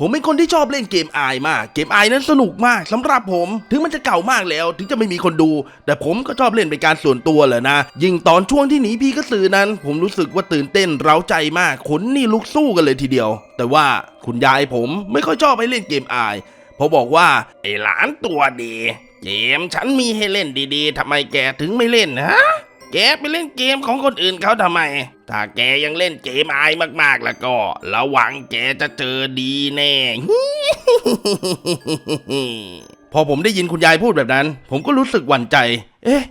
ผมเป็นคนที่ชอบเล่นเกมอายมาก เกมอายนั้นสนุกมากสำหรับผม ถึงมันจะเก่ามากแล้ว ถึงจะไม่มีคนดู แต่ผมก็ชอบเล่นเป็นการส่วนตัวแหละนะ ยิ่งตอนช่วงที่หนีพี่กระสือนั้น ผมรู้สึกว่าตื่นเต้นเร้าใจมาก ขนนี่ลุกสู้กันเลยทีเดียว แต่ว่าคุณยายผมไม่ค่อยชอบให้เล่นเกมอายเพราะบอกว่าไอ้หลานตัวดี เกมฉันมีให้เล่นดีๆทำไมแกถึงไม่เล่นฮะ แกไปเล่นเกมของคนอื่นเขาทำไม ถ้าแกยังเล่นเกมอายมากๆแล้วก็ ระวังแกจะเจอดีแน่ พอผมได้ยินคุณยายพูดแบบนั้น ผมก็รู้สึกหวั่นใจ เอ๊ะ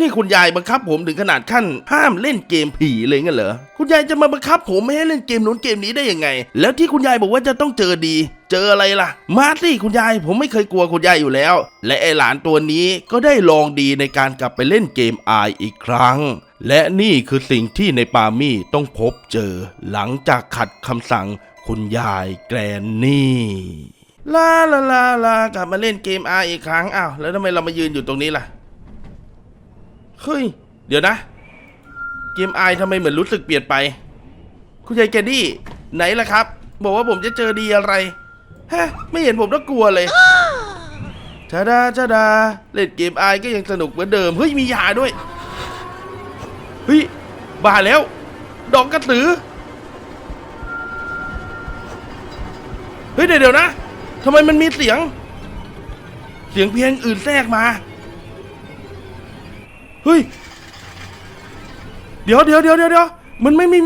นี่คุณยายบังคับผมถึงขนาดขั้นห้ามเล่นเกมผีเลยงั้นเหรอ คุณยายจะมาบังคับผมไม่ให้เล่นเกมนู้นเกมนี้ได้ยังไง แล้วที่คุณยายบอกว่าจะต้องเจอดี เจออะไรล่ะ มาสิคุณยายผมไม่เคยกลัวคุณยายอยู่แล้ว และไอหลานตัวนี้ก็ได้ลองดีในการกลับไปเล่นเกมอายอีกครั้ง และนี่คือสิ่งที่ในปามี่ต้องพบเจอ หลังจากขัดคำสั่งคุณยายแกรนนี่ลาลาลาลากลับมาเล่นเกมอาอีกครั้งอ้าวแล้วทำไมเรามายืนอยู่ตรงนี้ล่ะ เฮ้ย เดี๋ยวนะ เกมไอทำไมเหมือนรู้สึกเปลี่ยนไป คุณยายแกดี้ ไหนล่ะครับ บอกว่าผมจะเจอดีอะไร ฮะ ไม่เห็นผมต้องกลัวเลยชาดาชาดา เล่นเกมไอก็ยังสนุกเหมือนเดิม เฮ้ย มียาด้วย เฮ้ย บ้าแล้ว ดอกกระตือ เฮ้ย เดี๋ยวเดี๋ยวนะทำไมมันมีเสียง เสียงเพลงอื่นแทรกมา เฮ้ย เดี๋ยวเดี๋ยวเดี๋ยวเดี๋ยวเดี๋ยวมันไม่มี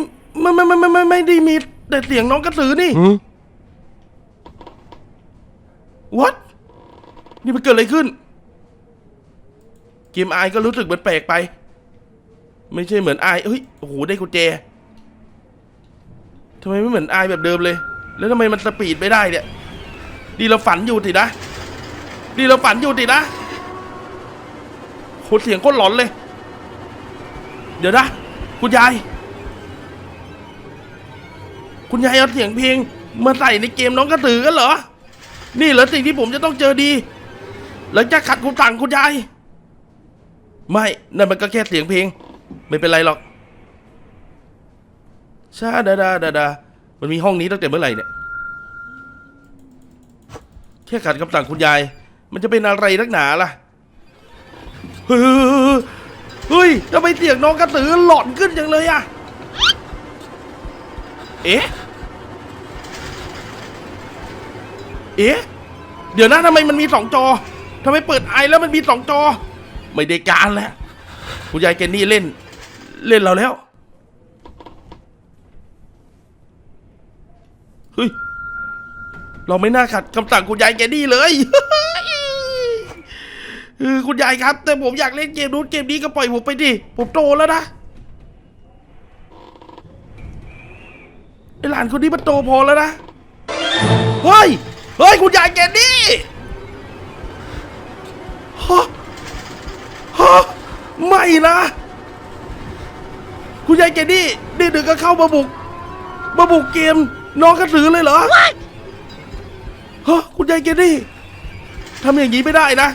มันมันมันมันมันไม่ได้มีแต่เสียงน้องกระสือนี่ what นี่มันเกิดอะไรขึ้น เกมไอายก็รู้สึกเหมือนแปลกไป ไม่ใช่เหมือนไอายเฮ้ย โอ้โห ได้กุญแจทำไมไม่เหมือนไอายแบบเดิมเลย แล้วทำไมมันสปีดไม่ได้เนี่ยดีเราฝันอยู่สินะดีเราฝันอยู่สินะ โคตรเสียงโคตรหลอนเลย เดี๋ยวนะ คุณยาย คุณยายเอาเสียงเพลงมาใส่ในเกมน้องกระตือกันเหรอ นี่เหรอสิ่งที่ผมจะต้องเจอดี หลังจากขัดคุณสั่งคุณยาย ไม่ นั่นมันก็แค่เสียงเพลง ไม่เป็นไรหรอกชาดาดาดาดามันมีห้องนี้ตั้งแต่เมื่อไหร่เนี่ย แค่ขัดคำสั่งคุณยาย มันจะเป็นอะไรนักหนาล่ะ เฮ้ยเฮ้ยทำไมเสียงน้องกระสือหลอนขึ้นจังเลยอะเอ๊ะ เอ๊ะ เดี๋ยวนะทำไมมันมีสองจอทำไมเปิดไอแล้วมันมีสองจอ ไม่ได้การแล้วคุณยายแกนี่เล่น เล่นเราแล้ว เฮ้ย เราไม่น่าขัดคำสั่งคุณยายแกนี่เลย เออคุณยายครับ แต่ผมอยากเล่นเกมนู้นเกมนี้ก็ปล่อยผมไปดิผมโตแล้วนะไอหลานคนนี้มันโตพอแล้วนะเฮ้ยเฮ้ยคุณยายแกนี่ฮะฮะไม่นะ คุณยายแกนี่นี่ดึกก็เข้ามาบุกมาบุกเกมน้องกระสือเลยเหรอฮะคุณยายแกนี่ทำอย่างนี้ไม่ได้นะ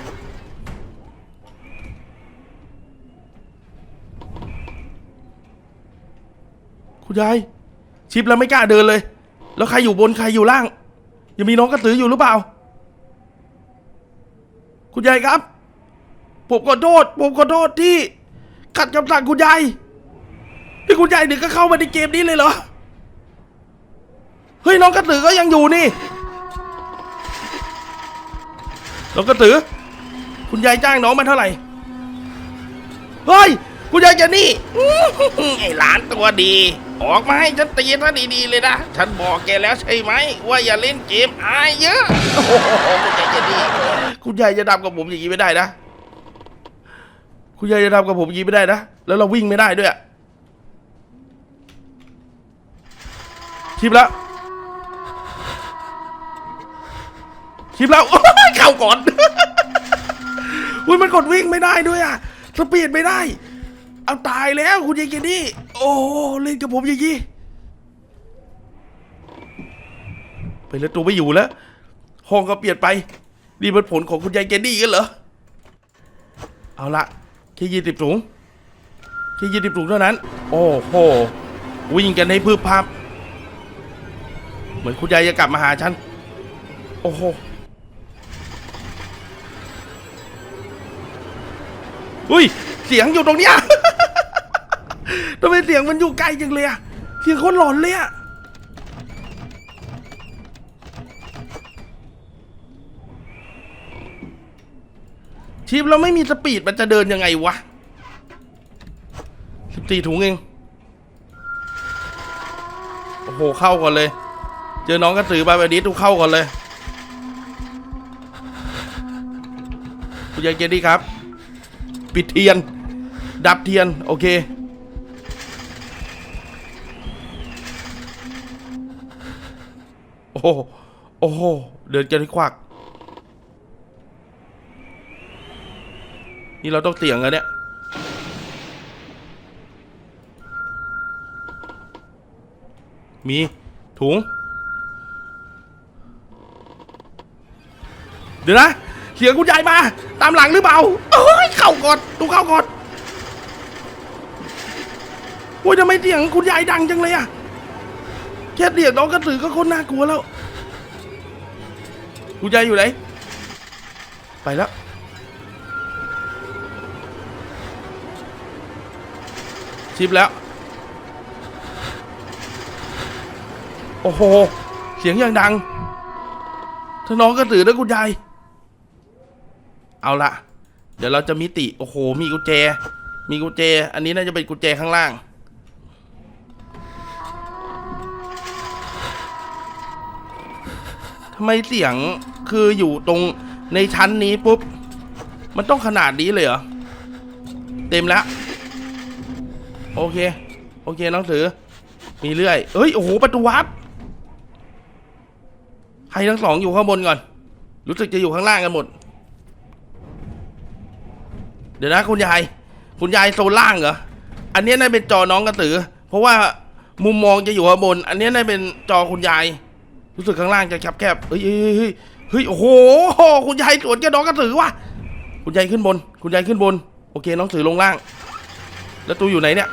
คุณยาย ชิปแล้วไม่กล้าเดินเลย แล้วใครอยู่บนใครอยู่ล่าง ยังมีน้องกระสืออยู่หรือเปล่า คุณยายครับ ผมขอโทษ ผมขอโทษที่ ขัดคำสั่งคุณยายที่คุณยายถึงก็เข้ามาในเกมนี้เลยเหรอ เฮ้ยน้องกระสือก็ยังอยู่นี่น้องกระสือ คุณยายจ้างน้องมาเท่าไหร่ เฮ้ย คุณยายเจนนี่ไอ้หลานตัวดี ออกมาให้ฉันตีซะดีๆเลยนะ ฉันบอกแกแล้วใช่ไหม ว่าอย่าเล่นเกมอายเยอะ โอ้โหคุณยายเจนนี่คุณยายจะทำกับผมอย่างนี้ไม่ได้นะ คุณยายจะทำกับผมอย่างนี้ไม่ได้นะ แล้วเราวิ่งไม่ได้ด้วยอะชิปแล้วชิปแล้วเข้าก่อนอุ้ยมันกดวิ่งไม่ได้ด้วยอะ สปีดไม่ได้ เอาตายแล้วคุณยายเกนี่ โอ้เล่นกับผมอย่างนี้ไปแล้วตัวไม่อยู่แล้ว ห้องก็เปลี่ยนไปนี่เป็นผลของคุณยายเกนี่กันเหรอ เอาละแค่ยี่สิบสูงแค่ยี่สิบสูงเท่านั้น โอ้โหวิ่งกันให้พืบพับเหมือนคุณยายจะกลับมาหาฉัน โอ้โหอุ้ย เสียงอยู่ตรงเนี้ย ทำไมเสียงมันอยู่ไกลจังเลยอะเสียงคนหลอนเลยอะชีพเราไม่มีสปีดมันจะเดินยังไงวะสิบสี่ถุงเอง โอ้โห เข้าก่อนเลย เจอน้องกระสือไปแบบนี้ทุกเข้าก่อนเลย คุณยายเจดี้ครับ ปิดเทียน ดับเทียน โอเค โอ้โหโอ้โหเดินกันที่ควัก นี่เราต้องเสียงแล้วเนี่ยมีถุง เดี๋ยวนะเสียงคุณยายมา ตามหลังหรือเปล่าเอ้ยเข้าก่อนดูเข้าก่อนโอ้ยทำไมเสียงคุณยายดังจังเลยอะ แค่เสียงน้องกระสือก็โคนน่ากลัวแล้วคุณยายอยู่ไหน ไปแล้ว ชิปแล้ว โอ้โห เสียงอย่างดัง ถ้าน้องกระสือนะคุณยาย เอาละ เดี๋ยวเราจะมิติ โอ้โห มีกุญแจ มีกุญแจ อันนี้น่าจะเป็นกุญแจข้างล่าง ทำไมเสียงคืออยู่ตรงในชั้นนี้ปุ๊บ มันต้องขนาดนี้เลยเหรอ เต็มแล้ว โอเค โอเคน้องถือ มีเรื่อยเอ้ย โอ้โห ประตูวับใครทั้งสองอยู่ข้างบนก่อน รู้สึกจะอยู่ข้างล่างกันหมด เดี๋ยวนะคุณยาย คุณยายโซนล่างเหรอ อันนี้น่าเป็นจอน้องกระตือ เพราะว่ามุมมองจะอยู่ข้างบน อันนี้น่าเป็นจอคุณยาย รู้สึกข้างล่างจะแคบๆเฮ้ยเฮ้ยเฮ้ยเฮ้ยโอ้โห คุณยายสวนกับน้องกระสือว่ะคุณยายขึ้นบน คุณยายขึ้นบน โอเค น้องสือลงล่าง แล้วตูอยู่ไหนเนี่ย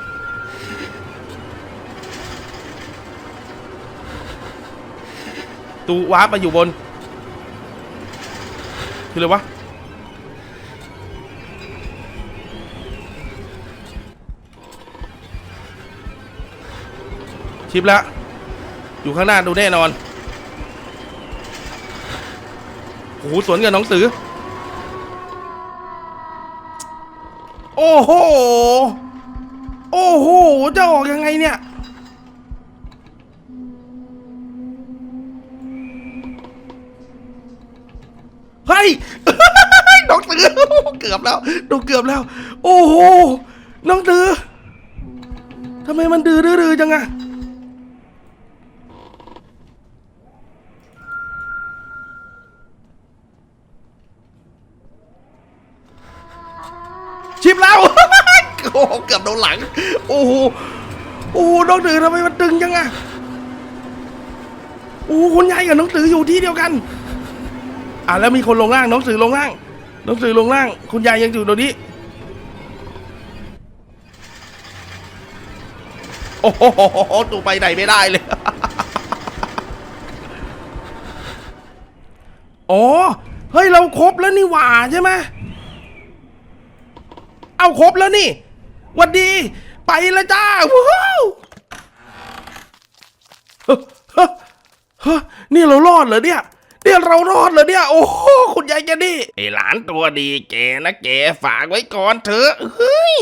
ตูวาร์ปมาอยู่บน คืออะไรวะชิปแล้ว อยู่ข้างหน้าดูแน่นอน โอ้โหสวนกับน้องสือ โอ้โห โอ้โห จะออกยังไงเนี่ย เฮ้ย น้องตือ เกือบแล้ว ดูเกือบแล้ว โอ้โห น้องตือทำไมมันดื้อดื้อๆจังอะ ชิปแล้ว โอ้โหเกือบโดนหลัง โอ้โห โอ้โหน้องตือทำไมมันตึงจังอะโอ้คุณยายกับน้องตืออยู่ที่เดียวกัน อะแล้วมีคนลงล่างน้องสือลงล่าง น้องสือลงล่าง คุณยายยังอยู่ตรงนี้ โอ้โหตูไปไหนไม่ได้เลยอ๋อ เฮ้ย เราครบแล้วนี่หว่าใช่ไหม เอาครบแล้วนี่วันดี ไปแล้วจ้าว้าวเฮ้อเฮ้อเฮ้อนี่เรารอดเหรอเนี่ยเนี่ยเรารอดเหรอเนี่ย โอ้โหคุณยายแกนี่ไอหลานตัวดีแกนะแกฝากไว้ก่อนเถอะเฮ้ย